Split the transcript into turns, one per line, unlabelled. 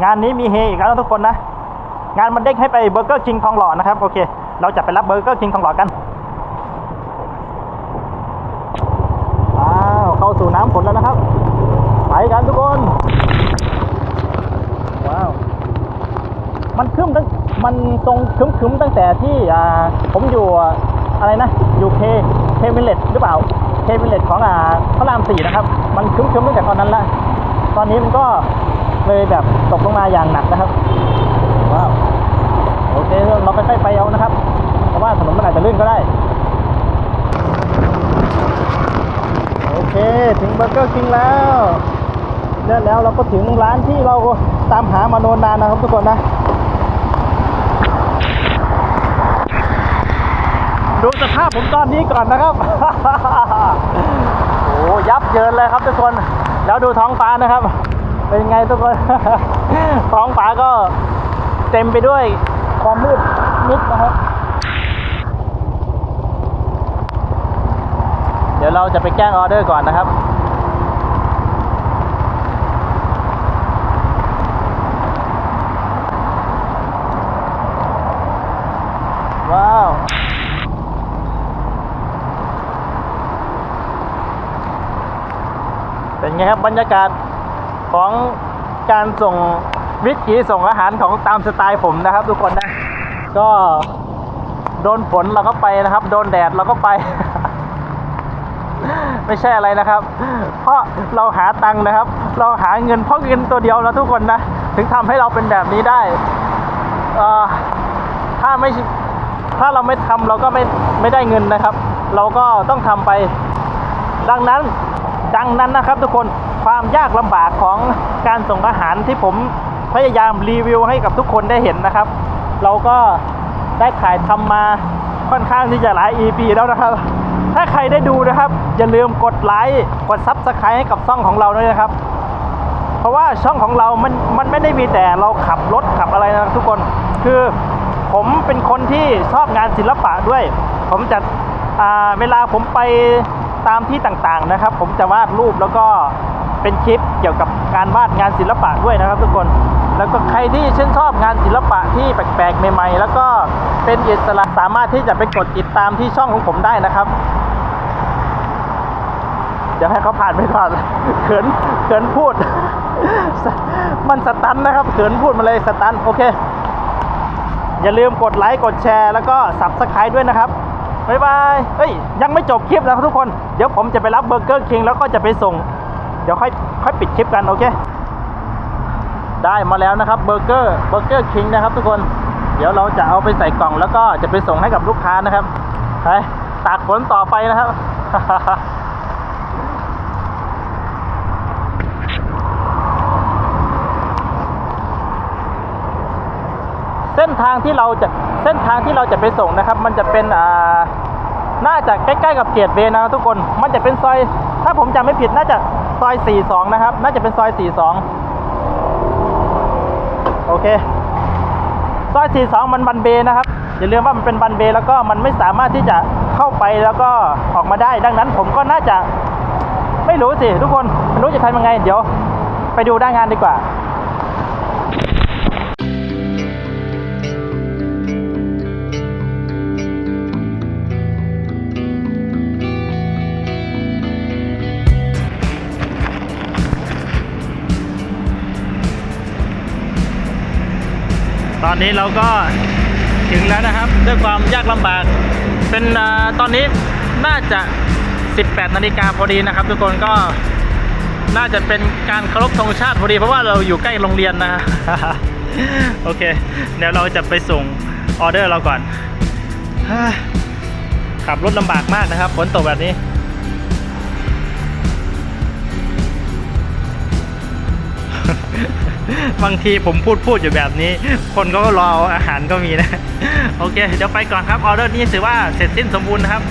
งานนี้มีเฮอีกแล้วทุกคนนะ งานมันเด้งให้ไปเบอร์เกอร์คิงทองหล่อนะครับ โอเค เราจะไปรับเบอร์เกอร์คิงทองหล่อกันว้าวเข้าสู่น้ำฝนแล้วนะครับ ไปกันทุกคน ว้าว มันคึ้มตั้งมันทรงคึ้มคึ้มๆตั้งแต่ที่ผมอยู่อะไรนะอยู่เคเควิลเลตหรือเปล่าเควิลเลตของอ่าพระรามสี่นะครับ มันคึ้มคึ้มๆตั้งแต่ตอนนั้นละตอนนี้มันก็ ยแบบตกลงมาอย่างหนักนะครับว้าวโอเคเราค่อยๆไปเอานะครับ เพราะว่าถนนมันอาจจะลื่นก็ได้ โอเค ถึงเบอร์เกอร์คิงแล้วแล้วแล้วเราก็ถึงร้านที่เราตามหามาโนนนานนะครับทุกคนนะ ดูสภาพผมตอนนี้ก่อนนะครับโอ้ยับเยินเลยครับทุกคน แล้วดูท้องฟ้านะครับ เป็นไงทุกคน ท้องฟ้าก็เต็มไปด้วยความมืดมิดนะครับ เดี๋ยวเราจะไปแก้งออเดอร์ก่อนนะครับ ว้าว เป็นไงครับบรรยากาศ ของการส่งวิถีส่งอาหารของตามสไตล์ผมนะครับ ทุกคนนะ ก็โดนฝนเราก็ไปนะครับ โดนแดดเราก็ไป ไม่ใช่อะไรนะครับ เพราะเราหาตังค์นะครับ เราหาเงินเพราะเงินตัวเดียวนะทุกคนนะ ถึงทำให้เราเป็นแบบนี้ได้ถ้าไม่ถ้าเราไม่ทำเราก็ไม่ไม่ได้เงินนะครับ เราก็ต้องทำไป ดังนั้น ดังนั้นนะครับทุกคนความยากลำบากของการส่งอาหารที่ผมพยายามรีวิวให้กับทุกคนได้เห็นนะครับ เราก็ได้ถ่ายทำมาค่อนข้างที่จะหลาย EP แล้วนะครับ ถ้าใครได้ดูนะครับ อย่าลืมกดไลค์กดซับสไครต์ให้กับช่องของเราด้วยนะครับ เพราะว่าช่องของเรา มันมันไม่ได้มีแต่เราขับรถขับอะไรนะทุกคนคือผมเป็นคนที่ชอบงานศิลปะด้วย ผมจะเวลาผมไป ตามที่ต่างๆนะครับ ผมจะวาดรูปแล้วก็เป็นคลิปเกี่ยวกับการวาดงานศิลปะด้วยนะครับ ทุกคนแล้วก็ใครที่ชื่นชอบงานศิลปะที่แปลกๆใหม่ๆ แล้วก็เป็นอิสระสามารถที่จะไปกดติดตามที่ช่องของผมได้นะครับเดี๋ยวให้เขาผ่านไปก่อนเขินเขินพูด มันสตันนะครับเขินพูดมาเลยสตันโอเค อย่าลืมกดไลค์กดแชร์ แล้วก็สับสไครด้วยนะครับ บ๊ายบายเฮ้ย ยังไม่จบคลิปนะครับทุกคน เดี๋ยวผมจะไปรับเบอร์เกอร์คิงแล้วก็จะไปส่ง เดี๋ยวค่อยค่อยปิดคลิปกัน โอเค ได้มาแล้วนะครับเบอร์เกอร์เบอร์เกอร์คิงนะครับ ทุกคน เดี๋ยวเราจะเอาไปใส่กล่องแล้วก็จะไปส่งให้กับลูกค้านะครับ ไปตากฝนต่อไปนะครับ ส้นทางที่เราจะเส้นทางที่เราจะไปส่งนะครับ มันจะเป็นอ่าน่าจะใกล้ๆกับเกียรติเวนะทุกคน มันจะเป็นซอย ถ้าผมจำไม่ผิดน่าจะซอย 42 นะครับ น่าจะเป็นซอย 42 โอเค ซอย 42 มันบันเบนะครับ อย่าลืมว่ามันเป็นบันเบแล้วก็มันไม่สามารถที่จะเข้าไปแล้วก็ออกมาได้ ดังนั้นผมก็น่าจะไม่รู้สิทุกคนไม่รู้จะทำยังไง เดี๋ยว ไปดูหน้านงานดีกว่า ตอนนี้เราก็ถึงแล้วนะครับ ด้วยความยากลำบาก เป็นตอนนี้น่าจะ 18 นาฬิกาพอดีนะครับ ทุกคนก็น่าจะเป็นการเคารพธงชาติพอดี เพราะว่าเราอยู่ใกล้โรงเรียนนะ โอเค เดี๋ยวเราจะไปส่งออเดอร์เราก่อนขับรถลำบากมากนะครับฝนตกแบบนี้ บางทีผมพูดพูดอยู่แบบนี้ คนก็รอเอาอาหารก็มีนะ โอเค เดี๋ยวไปก่อนครับ ออเดอร์นี้ถือว่าเสร็จสิ้นสมบูรณ์นะครับ